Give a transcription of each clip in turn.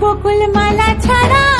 বকুল মালা ছাড়া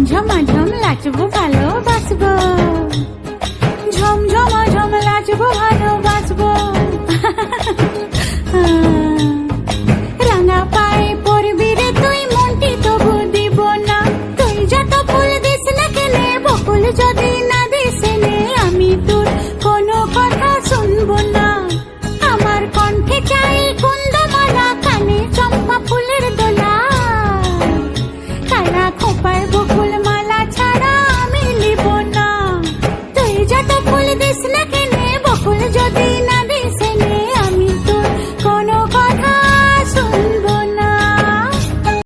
ঝমঝমাঝম লাচবো ভালোবাসবো ঝমঝমাঝম লাচবো ভালোবাসবো রাঙা পায়ে পড়বি রে তুই মনটি তবু দিব না তুই যত ফুল দিস না কেনে বকুল যদি